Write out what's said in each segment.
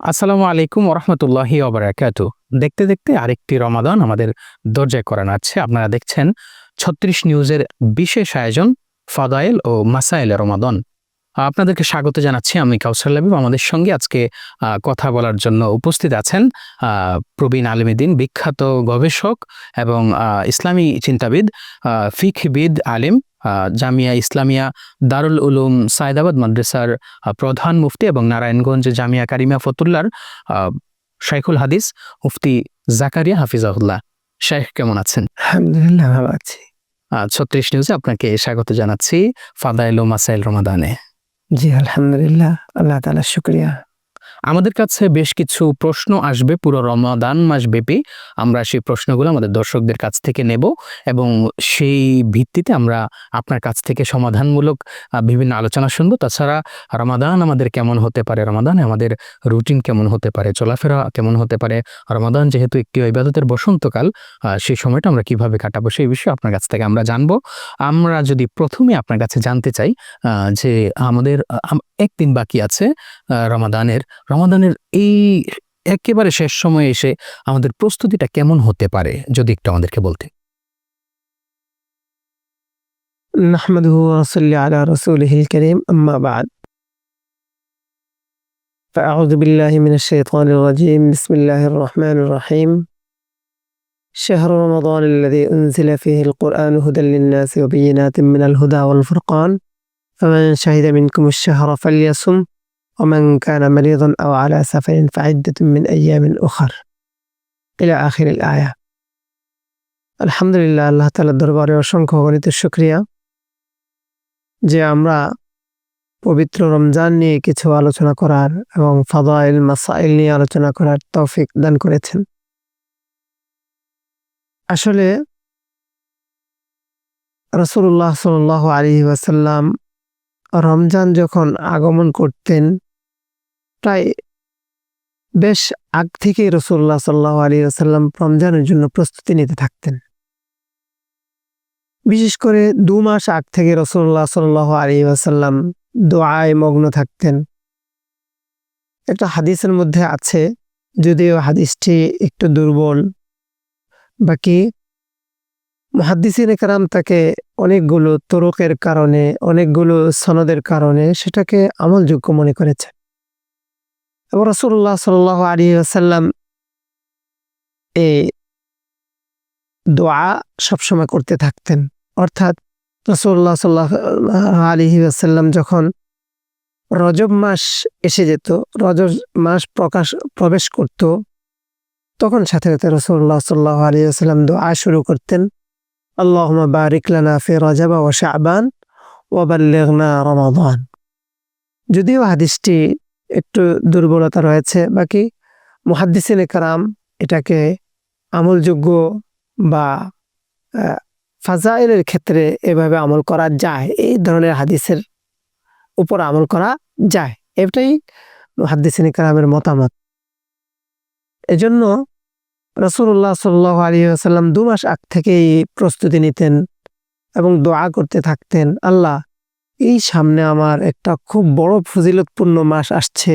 আসসালামু আলাইকুম ওরহমতুল্লাহি ওবরাকাতু। দেখতে দেখতে আরেকটি রমাদান আমাদের দরজায় করান আছে। আপনারা দেখছেন ছত্রিশ নিউজের বিশেষ আয়োজন ফাদাইল ও মাসাইল রমাদান। আপনাদেরকে স্বাগত জানাচ্ছি। আমি কাউসার লাবিব। আমাদের সঙ্গে আজকে কথা বলার জন্য উপস্থিত আছেন প্রবীণ আলমীদিন বিখ্যাত গবেষক এবং ইসলামী চিন্তাবিদ আহ, ফিকবিদ আলিম জামিয়া ইসলামিয়া দারুল উলুম সায়দাবাদ মাদ্রাসার প্রধান মুফতি এবং নারায়ণগঞ্জ জামিয়া কারিমা ফতুল্লার শাইখুল হাদিস মুফতি জাকারিয়া হাফিজাহুল্লাহ। শাইখ কেমন আছেন? আলহামদুলিল্লাহ ভালো আছি। ছত্রিশ নিউজে আপনাকে স্বাগত জানাচ্ছি ফাদাইল মাসাইল রমাদানে। জি আলহামদুলিল্লাহ আল্লাহ তালা শুক্রিয়া আমাদের কাছে বেশ কিছু প্রশ্ন আসবে পুরো রমাদান মাস ব্যাপী। আমরা সেই প্রশ্নগুলো আমাদের দর্শকদের কাছ থেকে নেব এবং সেই ভিত্তিতে আমরা আপনার কাছ থেকে সমাধানমূলক বিভিন্ন আলোচনা শুনব। তাছাড়া রমাদান আমাদের কেমন হতে পারে? রমাদান আমাদের রুটিন কেমন হতে পারে? চলাফেরা কেমন হতে পারে? রমাদান যেহেতু একটি ইবাদতের বসন্তকাল সেই সময়টা আমরা কীভাবে কাটাবো সেই বিষয়ে আপনার কাছ থেকে আমরা জানব। আমরা যদি প্রথমে আপনার কাছে জানতে চাই যে আমাদের একদিন বাকি আছে রমাদানের রমাদানের এই একেবারে শেষ সময়ে এসে আমাদের প্রস্তুতিটা কেমন হতে পারে যদি একটু আমাদেরকে বলতে نحمده ونصلي على رسوله الكريم أما بعد فأعوذ بالله من الشيطان الرجيم بسم الله الرحمن الرحيم شهر رمضان الذي أنزل فيه القرآن هدى للناس وبينات من الهدى والفرقان فمن شهد منكم الشهر فليصم ومن كان مريضا أو على سفر فعدة من أيام أخر إلى آخر الآية الحمد لله আল্লাহ তাআলার দরবারে অসংখ্য অগণিত শুকরিয়া যে আমরা পবিত্র রমজান নিয়ে কিছু আলোচনা করার এবং ফাদাইল মাসাইল নিয়ে আলোচনা করার তৌফিক দান করেছেন আসলে রসুল্লাহ সাল আলী ওয়াসাল্লাম রমজান যখন আগমন করতেন প্রায় বেশ আগ থেকেই রসুল্লাহ সাল্লাহ আলী আসাল্লাম রমজানের জন্য প্রস্তুতি নিতে থাকতেন। বিশেষ করে দু মাস আগ থেকে রসুল্লাহ সাল্লাহ আলী আসাল্লাম দোয়ায় মগ্ন থাকতেন। একটা হাদিসের মধ্যে আছে, যদিও হাদিসটি একটু দুর্বল, বাকি মহাদিসিন একরাম তাকে অনেকগুলো তরকের কারণে, অনেকগুলো সনদের কারণে সেটাকে আমলযোগ্য মনে করেছে এবং রসুল্লাহ সাল্লাহ আলী আসাল্লাম এই দোয়া সবসময় করতে থাকতেন। অর্থাৎ রসুল্লাহ সাল্লাহ আলী আসাল্লাম যখন রজব মাস এসে যেত, রজব মাস প্রকাশ, প্রবেশ করত, তখন সাথে সাথে রসুল্লাহ সাল্লাহ আলী আসাল্লাম দোয়া শুরু করতেন আল্লাহ বারিক লানা ফি রজাবা ও শাবান ওয়াবাল্লেগনা রমাদান। যদিও হাদিসটি একটু দুর্বলতা রয়েছে। বাকি মুহাদ্দিসিন কারাম এটাকে আমলযোগ্য বা ফাজাইলের ক্ষেত্রে এভাবে আমল করা যায়। এই ধরনের হাদিসের উপর আমল করা যায়। এটাই মুহাদ্দিসিন কারামের মতামত। এজন্য রসুল্লাহ সাল্লাহ আলী আসাল্লাম দু মাস আগ থেকেই প্রস্তুতি নিতেন এবং দোয়া করতে থাকতেন। আল্লাহ এই সামনে আমার একটা খুব বড় ফজিলতপূর্ণ মাস আসছে।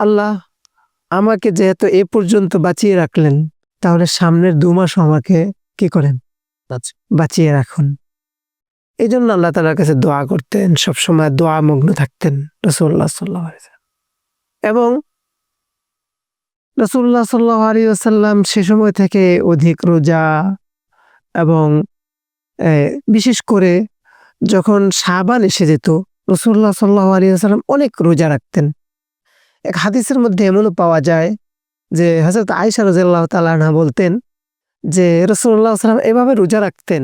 আল্লাহ আমাকে যেহেতু এ পর্যন্ত বাঁচিয়ে রাখলেন তাহলে সামনের দু মাস আমাকে কি করেন। বাঁচিয়ে রাখুন। এই জন্য আল্লাহ তালার কাছে দোয়া করতেন সবসময় দোয়া মগ্ন থাকতেন রসুল্লাহ সাল্লাহ এবং রসুল্লাহ সাল্লাহ আলী আসাল্লাম সে সময় থেকে অধিক রোজা এবং আহ, বিশেষ করে যখন সাবান এসে যেত রসুল্লাহ সাল্লাহ আলী আসাল্লাম অনেক রোজা রাখতেন। এক হাদিসের মধ্যে এমনও পাওয়া যায় যে হজরত আয়সা রাজিয়াল্লাহ তালাহা বলতেন যে রসুল্লাহ সাল্লাম এভাবে রোজা রাখতেন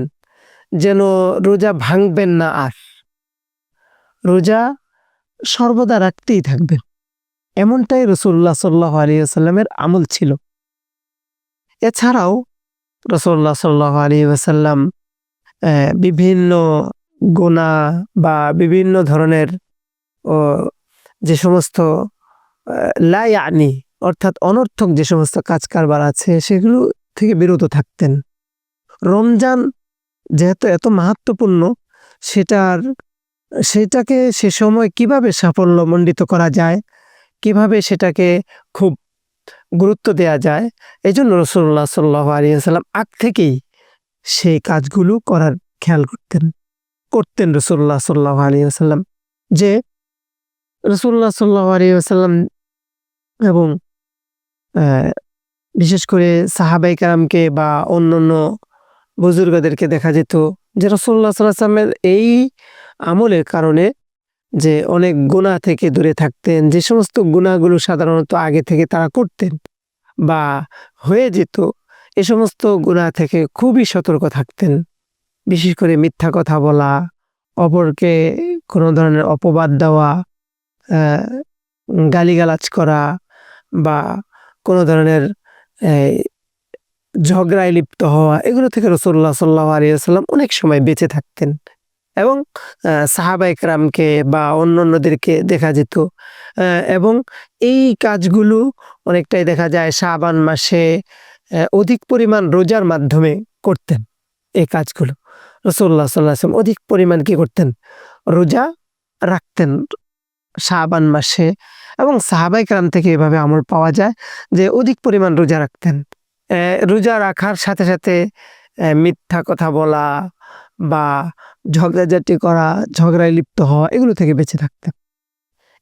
যেন রোজা ভাঙবেন না আর। রোজা সর্বদা রাখতেই থাকবেন এমনটাই রসুল্লাহ সাল্লাহ আলী আসাল্লামের আমল ছিল। এছাড়াও রসুল্লাহ সাল্লাহ আলী আসাল্লাম বিভিন্ন গোনা বা বিভিন্ন ধরনের যে সমস্ত লাই আনি অর্থাৎ অনর্থক যে সমস্ত কাজ কারবার আছে, সেগুলো থেকে বিরত থাকতেন। রমজান যেহেতু এত মাহাত্মপূর্ণ, সেটার, সেটাকে সে সময় কীভাবে সাফল্যমণ্ডিত করা যায়, কীভাবে সেটাকে খুব গুরুত্ব দেয়া যায় এই জন্য রসুল্লাহ সাল্লাহ আলিয়াল্লাম আগ থেকেই সেই কাজগুলো করার খেয়াল করতেন। করতেন রসুল্লাহ সাল্লাহ আলিয়াল্লাম যে রসুল্লাহ সাল্লাহ আলিয়াল্লাম এবং বিশেষ করে সাহাবাই কারামকে বা অন্যান্য বুজুর্গদেরকে দেখা যেত যে রসুল্লাহ সাল্লামের এই আমলের কারণে যে অনেক গুণা থেকে দূরে থাকতেন, যে সমস্ত গুণাগুলো সাধারণত আগে থেকে তারা করতেন বা হয়ে যেত, এ সমস্ত গুণা থেকে খুবই সতর্ক থাকতেন। বিশেষ করে মিথ্যা কথা বলা, অপরকে কোনো ধরনের অপবাদ দেওয়া গালিগালাজ করা বা কোনো ধরনের ঝগড়ায় লিপ্ত হওয়া, এগুলো থেকে রসুল্লাহ সাল্লাহ আলিয়াল্লাম অনেক সময় বেঁচে থাকতেন। এবং সাহাবা একরামকে বা অন্য অন্যদেরকে দেখা যেত। এবং এই কাজগুলো অনেকটাই দেখা যায় শাবান মাসে অধিক পরিমাণ রোজার মাধ্যমে করতেন, এই কাজগুলো। রসুল্লাহ সাল্লাহ আসলাম অধিক পরিমাণ কি করতেন? রোজা রাখতেন শাবান মাসে এবং সাহাবাই কালাম থেকে এভাবে আমল পাওয়া যায় যে অধিক পরিমাণ রোজা রাখতেন। রোজা রাখার সাথে সাথে মিথ্যা কথা বলা বা ঝগড়াঝাটি করা ঝগড়ায় লিপ্ত হওয়া এগুলো থেকে বেঁচে থাকতেন।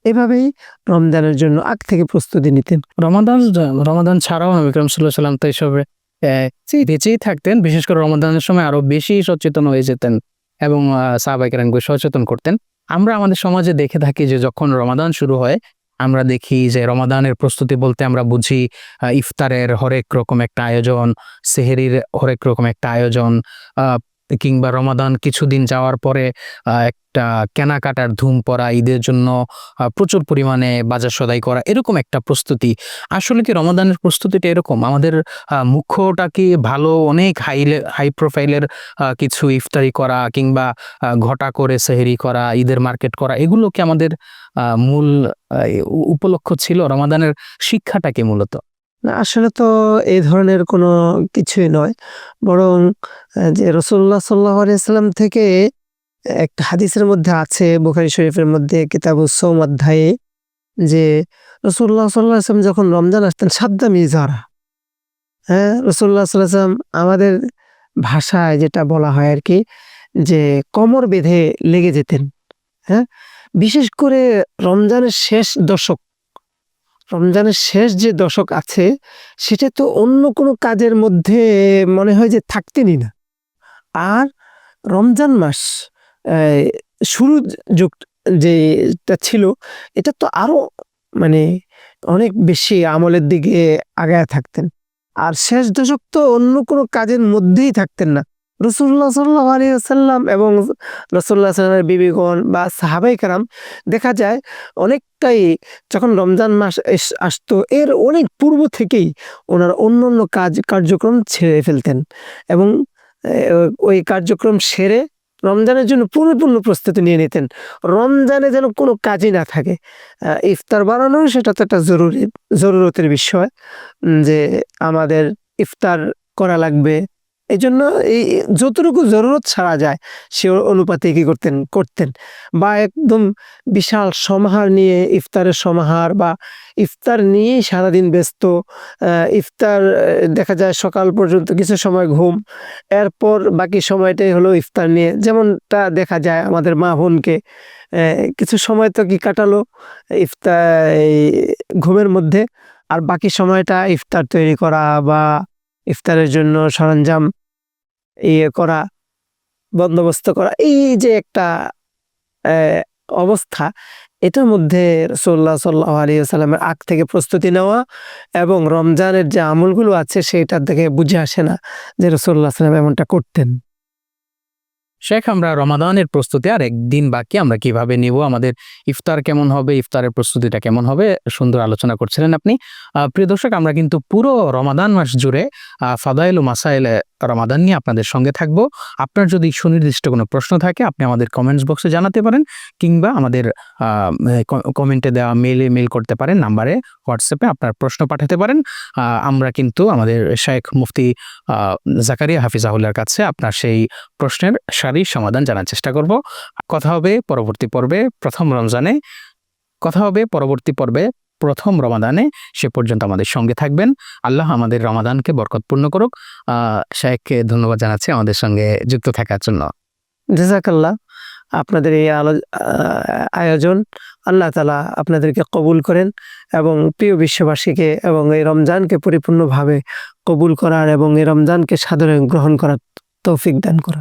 এভাবেই রমজানের জন্য আগ থেকে প্রস্তুতি নিতেন। রমাদান রমাদান ছাড়াও নবী করিম সাল্লাহ সাল্লাম তো আহ, বেঁচেই থাকতেন, বিশেষ করে রমাদানের সময় আরও বেশি সচেতন হয়ে যেতেন এবং সাহবাইকেরানকে সচেতন করতেন। আমরা আমাদের সমাজে দেখে থাকি যে যখন রমাদান শুরু হয়, আমরা দেখি যে রমাদানের প্রস্তুতি বলতে আমরা বুঝি ইফতারের হরেক রকম একটা আয়োজন, সেহেরির হরেক রকম একটা আয়োজন কিংবা রমাদান কিছুদিন যাওয়ার পরে একটা কেনাকাটার ধুম পড়া, ঈদের জন্য প্রচুর পরিমাণে বাজার সদাই করা, এরকম একটা প্রস্তুতি। আসলে কি রমাদানের প্রস্তুতিটা এরকম? আমাদের মুখ্যটা কি ভালো, অনেক হাই হাই প্রোফাইলের কিছু ইফতারি করা কিংবা ঘটা করে সেহেরি করা, ঈদের মার্কেট করা, এগুলো কি আমাদের মূল উপলক্ষ ছিল? রমাদানের শিক্ষাটা কি মূলত? আসলে তো এই ধরনের কোনো কিছুই নয়। বরং যে রসুল্লাহ সাল্লাহ আলিয়াল্লাম থেকে একটা হাদিসের মধ্যে আছে, বুখারি শরীফের মধ্যে কিতাবু সৌম অধ্যায়ে, যে রসুল্লাহ সাল্লাহ আসলাম যখন রমজান আসতেন সাদ্দা মিজারা হ্যাঁ রসুল্লাহ সাল্লাম আমাদের ভাষায় যেটা বলা হয় আর কি, যে কমর বেঁধে লেগে যেতেন। হ্যাঁ বিশেষ করে রমজানের শেষ দশক রমজানের শেষ যে দশক আছে, সেটা তো অন্য কোনো কাজের মধ্যে মনে হয় যে থাকতেনই না। আর রমজান মাস শুরু যুগ যেটা ছিল, এটা তো আরও মানে অনেক বেশি আমলের দিকে আগায় থাকতেন। আর শেষ দশক তো অন্য কোনো কাজের মধ্যেই থাকতেন না। রসুল্লাহ সাল্লাহ আলী আসাল্লাম এবং রসুল্লাহ সাল্লামের বিবিগণ বা সাহাবাই কারাম, দেখা যায় অনেকটাই যখন রমজান মাস আসতো, এর অনেক পূর্ব থেকেই ওনার অন্য অন্য কাজ, কার্যক্রম ছেড়ে ফেলতেন এবং ওই কার্যক্রম সেরে রমজানের জন্য পরিপূর্ণ প্রস্তুতি নিয়ে নিতেন। রমজানে যেন কোনো কাজই না থাকে ইফতার বানানো সেটা তো একটা জরুরি, জরুরতের বিষয় যে আমাদের ইফতার করা লাগবে এই জন্য এই যতটুকু জরুরত ছাড়া যায়, সে অনুপাতে কি করতেন করতেন। বা একদম বিশাল সমাহার নিয়ে, ইফতারের সমাহার বা ইফতার নিয়েই সারাদিন ব্যস্ত ইফতার দেখা যায় সকাল পর্যন্ত কিছু সময় ঘুম, এরপর বাকি সময়টাই হলো ইফতার নিয়ে। যেমনটা দেখা যায় আমাদের মা বোনকে কিছু সময় তো কি কাটালো, ইফতার ঘুমের মধ্যে, আর বাকি সময়টা ইফতার তৈরি করা বা ইফতারের জন্য সরঞ্জাম ইয়ে করা, বন্দোবস্ত করা, এই যে একটা অবস্থা, এটার মধ্যে রসোল্লা সাল্লাহ আলী সাল্লামের আগ থেকে প্রস্তুতি নেওয়া এবং রমজানের যে আমলগুলো আছে সেটার থেকে বুঝে আসে না যে রসোল্লা সাল্লাম এমনটা করতেন। শেখ, আমরা রমাদানের প্রস্তুতি আর একদিন বাকি আমরা কীভাবে নিব? আমাদের ইফতার কেমন হবে? ইফতারের প্রস্তুতিটা কেমন হবে? সুন্দর আলোচনা করছিলেন আপনি। প্রিয় দর্শক, আমরা কিন্তু পুরো রমাদান মাস জুড়ে ফাদাইল ও মাসাইল রমাদান নিয়ে আপনাদের সঙ্গে থাকব। আপনার যদি সুনির্দিষ্ট কোনো প্রশ্ন থাকে, আপনি আমাদের কমেন্টস বক্সে জানাতে পারেন কিংবা আমাদের কমেন্টে দেওয়া মেলে মেল করতে পারেন নাম্বারে হোয়াটসঅ্যাপে আপনার প্রশ্ন পাঠাতে পারেন। আমরা কিন্তু আমাদের শেখ মুফতি জাকারিয়া হাফিজাহুল্লার কাছে আপনার সেই প্রশ্নের সারি সমাধান জানার চেষ্টা করব। কথা হবে পরবর্তী পর্বে, প্রথম রমজানে। কথা হবে পরবর্তী পর্বে, প্রথম রমাদানে। সে পর্যন্ত আমাদের সঙ্গে থাকবেন। আল্লাহ আমাদের রমাদানকে বরকতপূর্ণ করুক। শাহেককে ধন্যবাদ জানাচ্ছি আমাদের সঙ্গে যুক্ত থাকার জন্য। জেজাকাল্লাহ আপনাদের এই আলো আয়োজন আল্লাহ তালা আপনাদেরকে কবুল করেন এবং প্রিয় বিশ্ববাসীকে এবং এই রমজানকে পরিপূর্ণভাবে কবুল করার এবং এই রমজানকে সাদরে গ্রহণ করার তৌফিক দান করা।